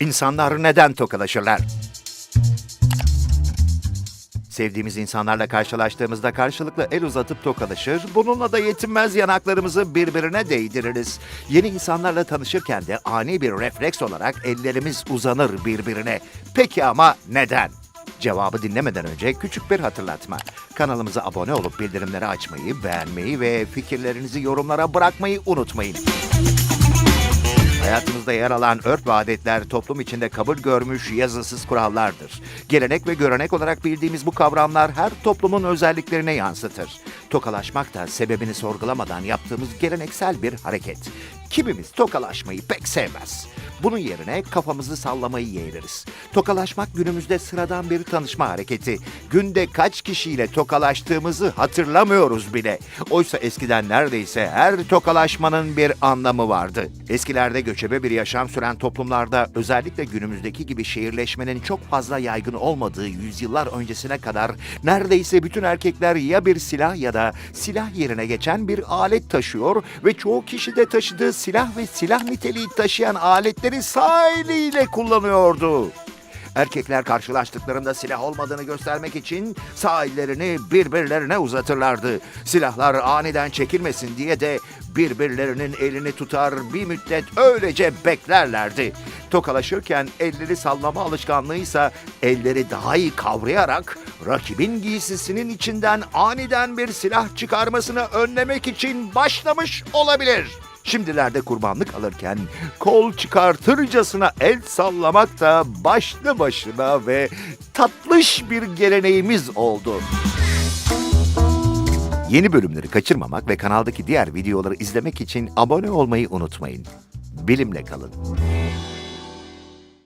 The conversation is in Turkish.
İnsanlar neden tokalaşırlar? Sevdiğimiz insanlarla karşılaştığımızda karşılıklı el uzatıp tokalaşır, bununla da yetinmez yanaklarımızı birbirine değdiririz. Yeni insanlarla tanışırken de ani bir refleks olarak ellerimiz uzanır birbirine. Peki ama neden? Cevabı dinlemeden önce küçük bir hatırlatma. Kanalımıza abone olup bildirimleri açmayı, beğenmeyi ve fikirlerinizi yorumlara bırakmayı unutmayın. Hayatımızda yer alan örf ve adetler toplum içinde kabul görmüş yazısız kurallardır. Gelenek ve görenek olarak bildiğimiz bu kavramlar her toplumun özelliklerine yansıtır. Tokalaşmak da sebebini sorgulamadan yaptığımız geleneksel bir hareket. Kimimiz tokalaşmayı pek sevmez. Bunun yerine kafamızı sallamayı yeğleriz. Tokalaşmak günümüzde sıradan bir tanışma hareketi. Günde kaç kişiyle tokalaştığımızı hatırlamıyoruz bile. Oysa eskiden neredeyse her tokalaşmanın bir anlamı vardı. Eskilerde göçebe bir yaşam süren toplumlarda özellikle günümüzdeki gibi şehirleşmenin çok fazla yaygın olmadığı yüzyıllar öncesine kadar neredeyse bütün erkekler ya bir silah ya da silah yerine geçen bir alet taşıyor ve çoğu kişi de taşıdığı silah ve silah niteliği taşıyan aletleri sağ kullanıyordu. Erkekler karşılaştıklarında silah olmadığını göstermek için sağ ellerini birbirlerine uzatırlardı. Silahlar aniden çekilmesin diye de birbirlerinin elini tutar bir müddet öylece beklerlerdi. Tokalaşırken elleri sallama alışkanlığıysa elleri daha iyi kavrayarak rakibin giysisinin içinden aniden bir silah çıkarmasını önlemek için başlamış olabilir. Şimdilerde kurbanlık alırken kol çıkartırcasına el sallamak da başlı başına ve tatlış bir geleneğimiz oldu. Yeni bölümleri kaçırmamak ve kanaldaki diğer videoları izlemek için abone olmayı unutmayın. Bilimle kalın.